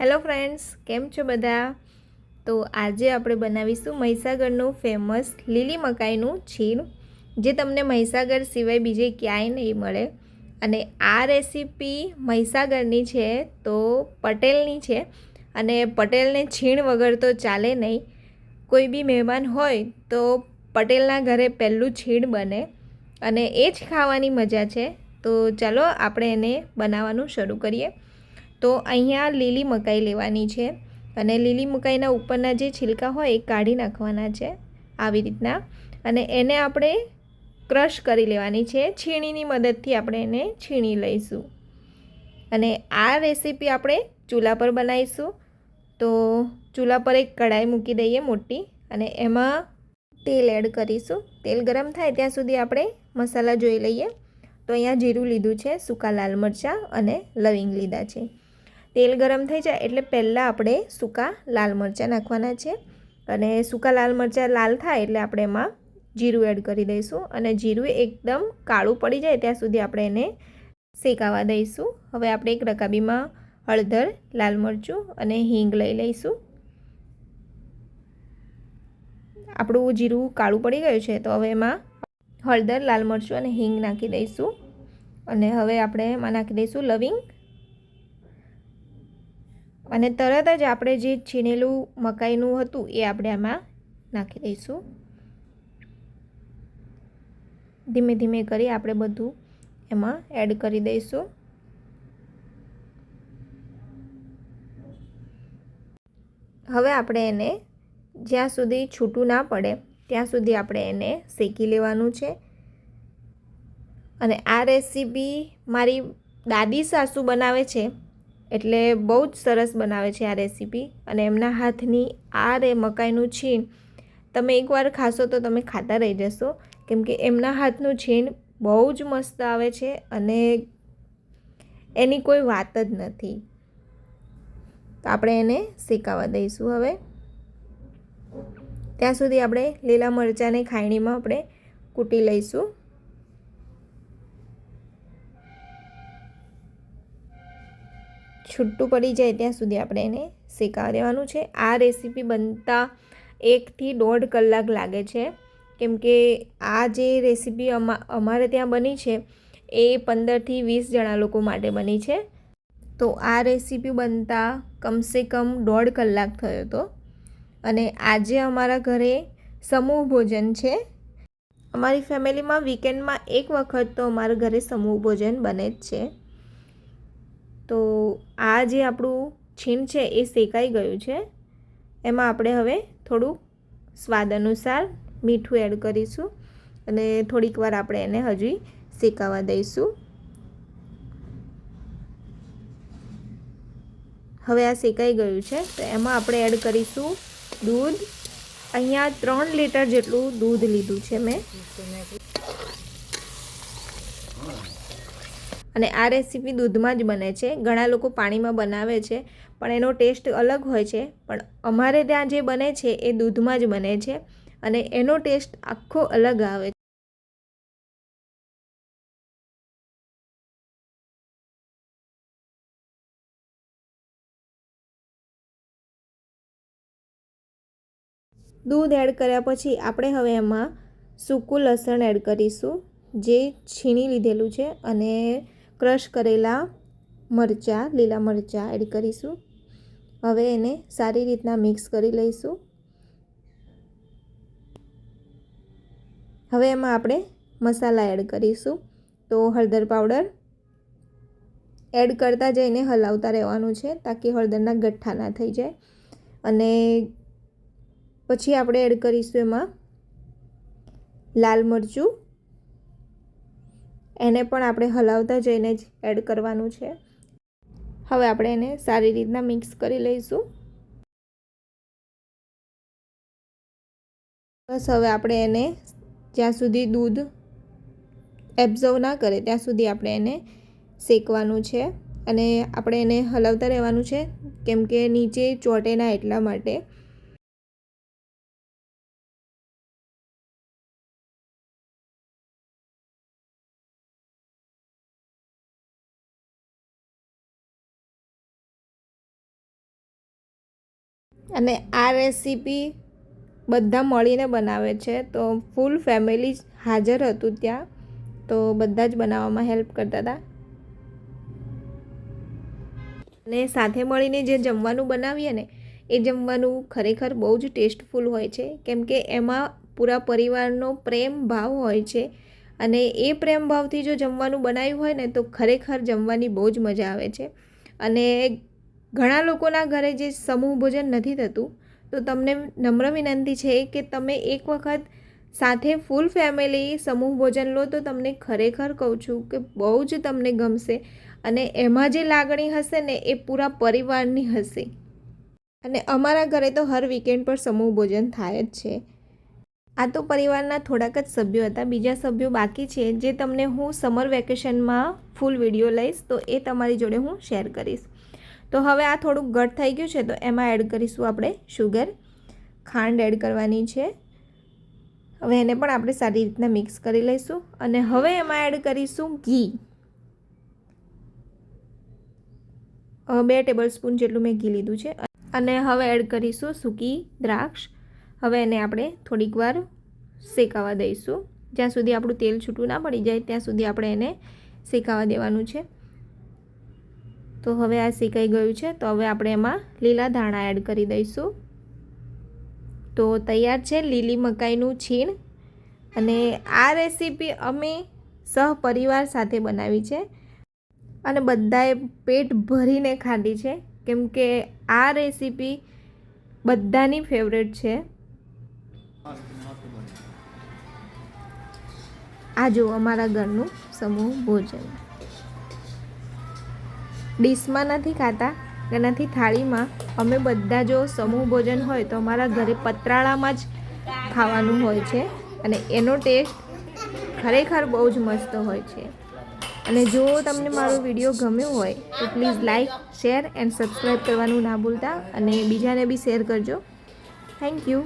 Hello friends, કેમ છો બધા? તો આજે આપણે બનાવીશું મહીસાગરનું ફેમસ લીલી મકાઈનું છીણ, જે તમને મહીસાગર સિવાય બીજે ક્યાંય નહીં મળે. અને આ રેસીપી મહીસાગરની છે, તો પટેલની છે. અને પટેલને છીણ વગર તો ચાલે નહીં. કોઈ બી મહેમાન હોય તો પટેલના ઘરે પહેલું છીણ બને. અને એ જ ખાવાની મજા છે. તો ચાલો આપણે એને બનાવવાનું શરૂ કરીએ. તો અહીંયા લીલી મકાઈ લેવાની છે અને લીલી મકાઈના ઉપરના જે છિલકા હોય એ કાઢી નાખવાના છે આવી રીતના. અને એને આપણે ક્રશ કરી લેવાની છે. છીણીની મદદથી આપણે એને છીણી લઈશું. અને આ રેસીપી આપણે ચૂલા પર બનાવીશું. તો ચૂલા પર એક કઢાઈ મૂકી દઈએ મોટી અને એમાં તેલ એડ કરીશું. તેલ ગરમ થાય ત્યાં સુધી આપણે મસાલા જોઈ લઈએ. તો અહીંયા જીરું લીધું છે, સૂકા લાલ મરચાં અને લવિંગ લીધા છે. તેલ ગરમ થઈ જાય એટલે પહેલાં આપણે સૂકા લાલ મરચાં નાખવાના છે. અને સૂકા લાલ મરચાં લાલ થાય એટલે આપણે એમાં જીરું એડ કરી દઈશું અને જીરું એકદમ કાળું પડી જાય ત્યાં સુધી આપણે એને શેકાવા દઈશું. હવે આપણે એક રકાબીમાં હળદર, લાલ મરચું અને હિંગ લઈ લઈશું. આપણું જીરું કાળું પડી ગયું છે તો હવે એમાં હળદર, લાલ મરચું અને હિંગ નાખી દઈશું. અને હવે આપણે એમાં નાખી દઈશું લવિંગ. અને તરત જ આપણે જે છીણેલું મકાઈનું હતું એ આપણે આમાં નાખી દઈશું. ધીમે ધીમે કરી આપણે બધું એમાં એડ કરી દઈશું. હવે આપણે એને જ્યાં સુધી છૂટું ના પડે ત્યાં સુધી આપણે એને શેકી લેવાનું છે. અને આ રેસીપી મારી દાદી સાસુ બનાવે છે એટલે બહુ જ સરસ બનાવે છે આ રેસીપી અને એમના હાથની આ રે મકાઈનું છીણ, તમે એકવાર ખાશો તો તમે ખાતા રહી જશો. કેમ કે એમના હાથનું છીણ બહુ જ મસ્ત આવે છે અને એની કોઈ વાત જ નથી. તો આપણે એને શેકાવા દઈશું હવે. ત્યાં સુધી આપણે લીલા મરચાંને ખાયણીમાં આપણે કૂટી લઈશું. છૂટું પડી જાય ત્યાં સુધી આપણે એને શેકાવા દેવાનું છે. આ રેસીપી બનતા એકથી દોઢ કલાક લાગે છે. કેમ કે આ જે રેસીપી અમા, અમારે ત્યાં બની છે, એ પંદરથી વીસ જણા લોકો માટે બની છે. તો આ રેસીપી બનતા કમસે કમ દોઢ કલાક થયો હતો અને આજે અમારા ઘરે સમૂહ ભોજન છે. અમારી ફેમિલીમાં વીકેન્ડમાં એક વખત તો અમારા ઘરે સમૂહ ભોજન બને જ છે. તો આ જે આપણું છીણ છે એ શેકાઈ ગયું છે. એમાં આપણે હવે થોડું સ્વાદ અનુસાર મીઠું એડ કરીશું અને થોડીક વાર આપણે એને હજી શેકાવા દઈશું. હવે આ શેકાઈ ગયું છે, તો એમાં આપણે એડ કરીશું દૂધ. અહીંયા ત્રણ લીટર જેટલું દૂધ લીધું છે મેં. અને આ રેસીપી દૂધમાં જ બને છે. ઘણા લોકો પાણીમાં બનાવે છે, પણ એનો ટેસ્ટ અલગ હોય છે. પણ અમારે ત્યાં જે બને છે એ દૂધમાં જ બને છે અને એનો ટેસ્ટ આખો અલગ આવે છે. દૂધ એડ કર્યા પછી આપણે હવે એમાં સૂકું લસણ એડ કરીશું, જે છીણી લીધેલું છે અને ક્રશ કરેલા મરચાં, લીલા મરચાં એડ કરીશું. હવે એને સારી રીતના મિક્સ કરી લઈશું. હવે એમાં આપણે મસાલા એડ કરીશું. તો હળદર પાવડર એડ કરતાં જઈને હલાવતા રહેવાનું છે તાકી હળદરના ગઠ્ઠા ના થઈ જાય. અને પછી આપણે એડ કરીશું એમાં લાલ મરચું એને પણ આપણે હલાવતા જઈને જ એડ કરવાનું છે. હવે આપણે એને સારી રીતના મિક્સ કરી લઈશું. બસ હવે આપણે એને જ્યાં સુધી દૂધ એબ્ઝર્વ ના કરે ત્યાં સુધી આપણે એને શેકવાનું છે અને આપણે એને હલાવતા રહેવાનું છે કેમ કે નીચે ચોટે ના એટલા માટે. અને આ રેસીપી બધા મળીને બનાવે છે. તો ફૂલ ફેમિલી હાજર હતું ત્યાં. તો બધા જ બનાવવામાં હેલ્પ કરતા હતા. અને સાથે મળીને જે જમવાનું બનાવીએ ને, એ જમવાનું ખરેખર બહુ જ ટેસ્ટફુલ હોય છે. કેમ કે એમાં પૂરા પરિવારનો પ્રેમ ભાવ હોય છે. અને એ પ્રેમ ભાવથી જો જમવાનું બનાવ્યું હોય ને, તો ખરેખર જમવાની બહુ જ મજા આવે છે. અને ઘણા લોકોના ઘરે જે સમૂહ ભોજન નથી થતું, તો તમને નમ્ર વિનંતી છે કે તમે એક વખત સાથે ફૂલ ફેમિલી સમૂહ ભોજન લો, તો તમને ખરેખર કહું છું કે બહુ જ તમને ગમશે અને એમાં જે લાગણી હશે ને, એ પૂરા પરિવારની હશે. અને અમારા ઘરે તો હર વીકેન્ડ પર સમૂહ ભોજન થાય જ છે. આ તો પરિવારના થોડાક જ સભ્યો હતા, બીજા સભ્યો બાકી છે, જે તમને હું સમર વેકેશનમાં ફૂલ વીડિયો લઈશ, તો એ તમારી જોડે હું શેર કરીશ. તો હવે આ થોડુંક ઘટ થઈ ગયું છે, તો એમાં એડ કરીશું આપણે શુગર ખાંડ એડ કરવાની છે. હવે એને પણ આપણે સારી રીતના મિક્સ કરી લઈશું અને હવે એમાં એડ કરીશું ઘી. બે ટેબલ સ્પૂન જેટલું મેં ઘી લીધું છે. અને હવે એડ કરીશું સૂકી દ્રાક્ષ. હવે એને આપણે થોડીક વાર શેકાવા દઈશું. જ્યાં સુધી આપણું તેલ છૂટું ના પડી જાય, ત્યાં સુધી આપણે એને શેકાવા દેવાનું છે. તો હવે આ શેકાઈ ગયું છે, તો હવે આપણે એમાં લીલા ધાણા એડ કરી દઈશું. તો તૈયાર છે લીલી મકાઈનું છીણ. અને આ રેસીપી અમે સહપરિવાર સાથે બનાવી છે. અને બધાએ પેટ ભરીને ખાધી છે, કેમ કે આ રેસીપી બધાની ફેવરેટ છે. આ જો અમારા ઘરનું સમૂહ ભોજન. ડીશમાં નથી ખાતા એનાથી થાળીમાં. અમે બધા જો સમૂહ ભોજન હોય તો અમારા ઘરે પતરાળામાં જ ખાવાનું હોય છે અને એનો ટેસ્ટ ખરેખર બહુ જ મસ્ત હોય છે. અને જો તમને મારો વીડિયો ગમ્યો હોય તો please like, share and subscribe કરવાનું ના ભૂલતા અને બીજાને બી શેર કરજો. Thank you.